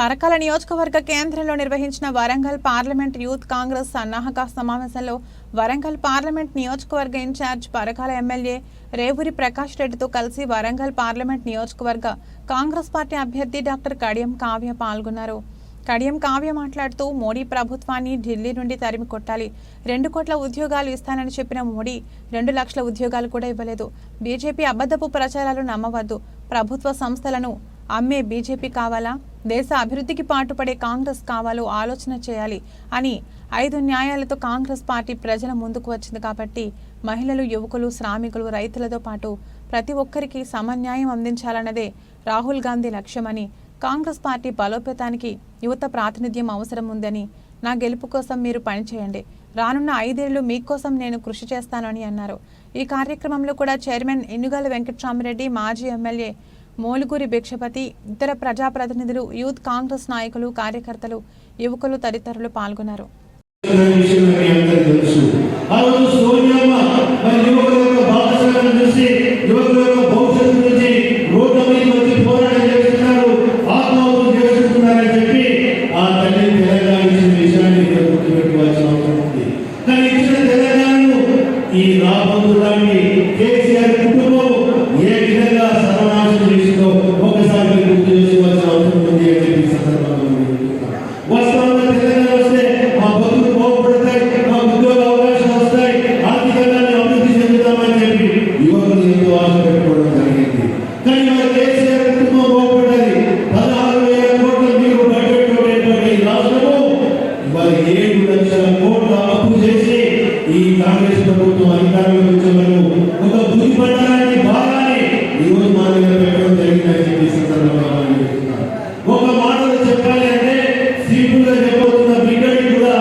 పరకాల నియోజకవర్గ కేంద్రంలో నిర్వహించిన వరంగల్ పార్లమెంట్ యూత్ కాంగ్రెస్ సన్నాహక సమావేశంలో వరంగల్ పార్లమెంట్ నియోజకవర్గ in charge Parakala MLA Revuri Prakash రెడ్డితో కలిసి వరంగల్ పార్లమెంట్ నియోజకవర్గ కాంగ్రెస్ పార్టీ అభ్యర్థి డాక్టర్ కడియం కావ్య పాల్గొన్నారు. కడియం కావ్య మాట్లాడుతూ మోడీ ప్రభుత్వాన్ని ఢిల్లీ నుండి తరిమి కొట్టాలి. రెండు కోట్ల ఉద్యోగాలు ఇస్తానని చెప్పిన మోడీ రెండు లక్షల ఉద్యోగాలు కూడా ఇవ్వలేదు. బీజేపీ అబద్ధపు ప్రచారాలు నమ్మవద్దు. ప్రభుత్వ సంస్థలను అమ్మే బీజేపీ కావాలా? దేశ అభివృద్ధికి పాటుపడే కాంగ్రెస్ కావాలో ఆలోచన చేయాలి అని ఐదు న్యాయాలతో కాంగ్రెస్ పార్టీ ప్రజల ముందుకు వచ్చింది కాబట్టి మహిళలు యువకులు శ్రామికులు రైతులతో పాటు ప్రతి ఒక్కరికి సమన్యాయం అందించాలన్నదే రాహుల్ గాంధీ లక్ష్యమని కాంగ్రెస్ పార్టీ బలోపేతానికి యువత ప్రాతినిధ్యం అవసరం ఉందని నా గెలుపు కోసం మీరు పనిచేయండి రానున్న ఐదేళ్ళు మీకోసం నేను కృషి చేస్తానని అన్నారు. ఈ కార్యక్రమంలో కూడా చైర్మన్ ఎన్నుగల వెంకట్రామరెడ్డి మాజీ ఎమ్మెల్యే మోలుగూరి భిక్షపతి ఇతర ప్రజాప్రతినిధులు యూత్ కాంగ్రెస్ నాయకులు కార్యకర్తలు యువకులు తదితరులు పాల్గొన్నారు. విషయం మీ ఏడు లక్షల కోట్ల అప్పు చేసి ఈ కాంగ్రెస్ ప్రభుత్వం అధికారంలోకి వచ్చేవారు ఒక భూమి పట్టణాన్ని భాగాన్ని ఈ రోజు మన దగ్గర పెట్టడం జరిగిందని చెప్పి సందర్భంగా ఒక మాటలో చెప్పాలి అంటే సింపుల్గా చెప్పబోతున్న బిడ్డకి కూడా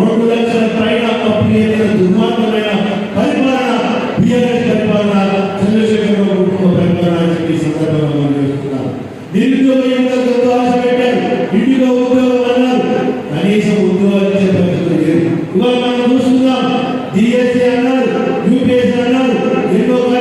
రెండు లక్షల పైన అప్పు చేసిన దుర్మార్గమైన పరిపాలన బిఆర్ఎస్ పరిపాలన చంద్రశేఖర్ రావు కుటుంబ పరిపాలన అని చెప్పి సందర్భంగా నిరుద్యోగ యువతకు ఆశ పెట్టారు? ఇంటిలో ఉద్యోగం అన్నారు కనీసం